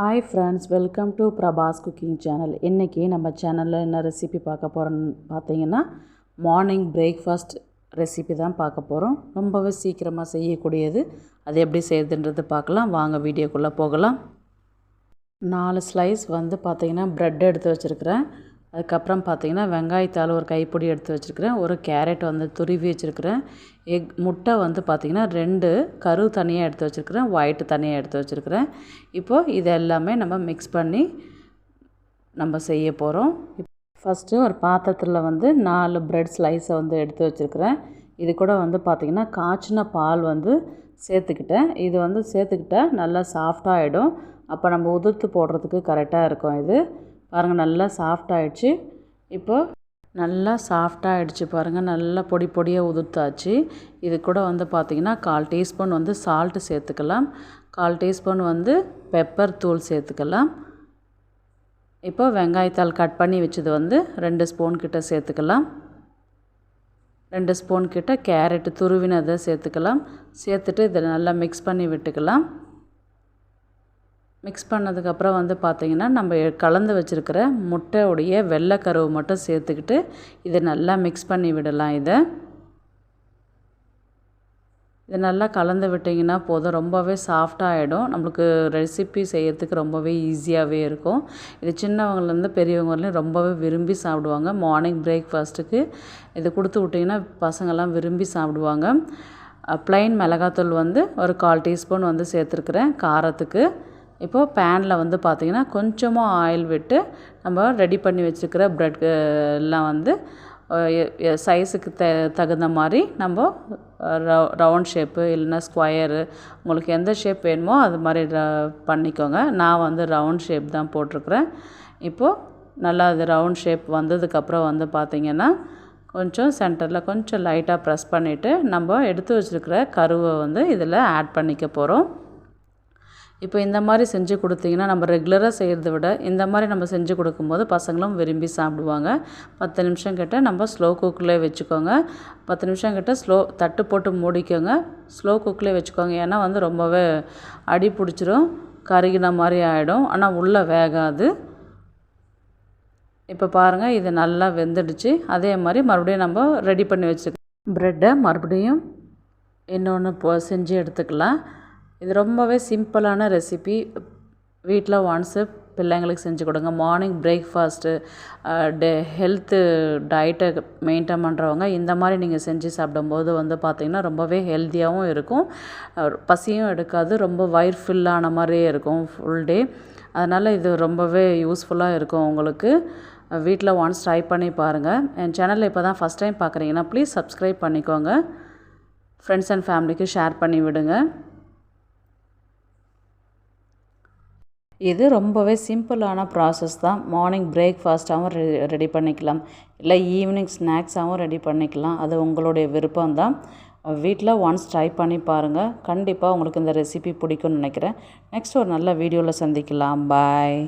Hi friends welcome to Prabhas cooking channel இன்றைக்கி நம்ம சேனலில் என்ன ரெசிபி பார்க்க போகிறோன்னு பார்த்தீங்கன்னா மார்னிங் பிரேக்ஃபாஸ்ட் ரெசிபி தான் பார்க்க போகிறோம் ரொம்பவே சீக்கிரமாக செய்யக்கூடியது. அது எப்படி செய்யுதுன்றது பார்க்கலாம். வாங்க வீடியோக்குள்ளே போகலாம். நாலு ஸ்லைஸ் வந்து பார்த்திங்கன்னா ப்ரெட் எடுத்து வச்சுருக்கிறேன். அதுக்கப்புறம் பார்த்திங்கன்னா வெங்காயத்தால் ஒரு கைப்பிடி எடுத்து வச்சுருக்கிறேன். ஒரு கேரட் வந்து துருவி வச்சுருக்கிறேன். எக் முட்டை வந்து பார்த்திங்கன்னா ரெண்டு கரு தனியாக எடுத்து வச்சுருக்கிறேன். ஒயிட்டு தனியாக எடுத்து வச்சுருக்கிறேன். இப்போது இது எல்லாமே நம்ம மிக்ஸ் பண்ணி நம்ம செய்ய போகிறோம். ஃபஸ்ட்டு ஒரு பாத்திரத்தில் வந்து நாலு ப்ரெட் ஸ்லைஸை வந்து எடுத்து வச்சுருக்கிறேன். இது கூட வந்து பார்த்திங்கன்னா காய்ச்சின பால் வந்து சேர்த்துக்கிட்டேன். இது வந்து சேர்த்துக்கிட்டா நல்லா சாஃப்டாகிடும் அப்போ நம்ம உதிர்த்து போடுறதுக்கு கரெக்டாக இருக்கும் இது. பாருங்கள் நல்லா சாஃப்டாகிடுச்சு இப்போது நல்லா சாஃப்டாகிடுச்சு பாருங்கள் நல்லா பொடி பொடியாக உதுர்த்தாச்சு இது கூட வந்து பார்த்திங்கன்னா கால் டீஸ்பூன் வந்து சால்ட்டு சேர்த்துக்கலாம். கால் டீஸ்பூன் வந்து பெப்பர் தூள் சேர்த்துக்கலாம். இப்போ வெங்காயத்தால் கட் பண்ணி வச்சது வந்து ரெண்டு ஸ்பூன் கிட்ட சேர்த்துக்கலாம். ரெண்டு ஸ்பூன் கிட்ட கேரட்டு துருவினதை சேர்த்துக்கலாம். சேர்த்துட்டு இதை நல்லா மிக்ஸ் பண்ணி விட்டுக்கலாம். மிக்ஸ் பண்ணதுக்கப்புறம் வந்து பார்த்திங்கன்னா நம்ம கலந்து வச்சுருக்கிற முட்டையுடைய வெள்ளைக்கருவு மட்டும் சேர்த்துக்கிட்டு இதை நல்லா மிக்ஸ் பண்ணி விடலாம் இதை. இதை நல்லா கலந்து விட்டிங்கன்னா போதும். ரொம்பவே சாஃப்டாகிடும் நம்மளுக்கு ரெசிபி செய்கிறதுக்கு ரொம்பவே ஈஸியாகவே இருக்கும். இது சின்னவங்கலேருந்து பெரியவங்க வரலையும் ரொம்பவே விரும்பி சாப்பிடுவாங்க. மார்னிங் பிரேக்ஃபாஸ்ட்டுக்கு இது கொடுத்து விட்டிங்கன்னா பசங்கள்லாம் விரும்பி சாப்பிடுவாங்க. ப்ளைன் மிளகாத்தூள் வந்து ஒரு கால் டீஸ்பூன் வந்து சேர்த்துருக்குறேன். காரத்துக்கு. இப்போது பேனில் வந்து பார்த்திங்கன்னா கொஞ்சமாக ஆயில் விட்டு நம்ம ரெடி பண்ணி வச்சுக்கிற ப்ரெட் எல்லாம் வந்து சைஸுக்கு த தகுந்த மாதிரி நம்ம ரவு ரவுண்ட் ஷேப்பு இல்லைன்னா ஸ்கொயரு உங்களுக்கு எந்த ஷேப் வேணுமோ அது மாதிரி ர பண்ணிக்கோங்க. நான் வந்து ரவுண்ட் ஷேப் தான் போட்டிருக்குறேன். இப்போது நல்லா அது ரவுண்ட் ஷேப் வந்ததுக்கப்புறம் வந்து பார்த்திங்கன்னா கொஞ்சம் சென்டரில் கொஞ்சம் லைட்டாக ப்ரெஸ் பண்ணிவிட்டு நம்ம எடுத்து வச்சுருக்கிற கருவை வந்து இதில் ஆட் பண்ணிக்க போகிறோம் இப்போ இந்த மாதிரி செஞ்சு கொடுத்தீங்கன்னா நம்ம ரெகுலராக செய்கிறத விட இந்த மாதிரி நம்ம செஞ்சு கொடுக்கும்போது பசங்களும் விரும்பி சாப்பிடுவாங்க. பத்து நிமிஷம் கிட்ட நம்ம ஸ்லோ குக்கில் வச்சுக்கோங்க. பத்து நிமிஷம் கிட்ட ஸ்லோ தட்டு போட்டு மூடிக்கோங்க. ஸ்லோ குக்கில் வச்சுக்கோங்க. ஏன்னா வந்து ரொம்பவே அடி பிடிச்சிரும் கருகின மாதிரி ஆகிடும் ஆனால் உள்ளே வேகாது. இப்போ பாருங்கள் இது நல்லா வெந்துடுச்சு. அதே மாதிரி மறுபடியும் நம்ம ரெடி பண்ணி வச்சுக்க ப்ரெட்டை மறுபடியும் இன்னொன்று செஞ்சு எடுத்துக்கலாம். இது ரொம்பவே சிம்பிளான ரெசிபி. வீட்டில் ஒன்ஸு பிள்ளைங்களுக்கு செஞ்சு கொடுங்க. மார்னிங் பிரேக்ஃபாஸ்ட்டு டே ஹெல்த்து டயட்டை மெயின்டைன் பண்ணுறவங்க இந்த மாதிரி நீங்கள் செஞ்சு சாப்பிடும்போது வந்து பார்த்திங்கன்னா ரொம்பவே ஹெல்த்தியாகவும் இருக்கும். பசியும் எடுக்காது. ரொம்ப வயிறு ஃபில்லான மாதிரியே இருக்கும் ஃபுல் டே அதனால் இது ரொம்பவே யூஸ்ஃபுல்லாக இருக்கும் உங்களுக்கு. வீட்டில் ஒன்ஸ் ட்ரை பண்ணி பாருங்கள் என் சேனலில் இப்போ தான் ஃபஸ்ட் டைம் பார்க்குறீங்கன்னா ப்ளீஸ் சப்ஸ்கிரைப் பண்ணிக்கோங்க. ஃப்ரெண்ட்ஸ் அண்ட் ஃபேமிலிக்கு ஷேர் பண்ணி விடுங்க. இது ரொம்பவே சிம்பிளான ப்ராசஸ் தான். மார்னிங் பிரேக்ஃபாஸ்ட்டாகவும் ரெ ரெடி பண்ணிக்கலாம். இல்லை ஈவினிங் ஸ்நாக்ஸாகவும் ரெடி பண்ணிக்கலாம். அது உங்களுடைய விருப்பம் தான். வீட்டில் ஒன்ஸ் ட்ரை பண்ணி பாருங்கள் கண்டிப்பாக உங்களுக்கு இந்த ரெசிபி பிடிக்கும்னு நினைக்கிறேன். நெக்ஸ்ட் ஒரு நல்ல வீடியோவில் சந்திக்கலாம். பாய்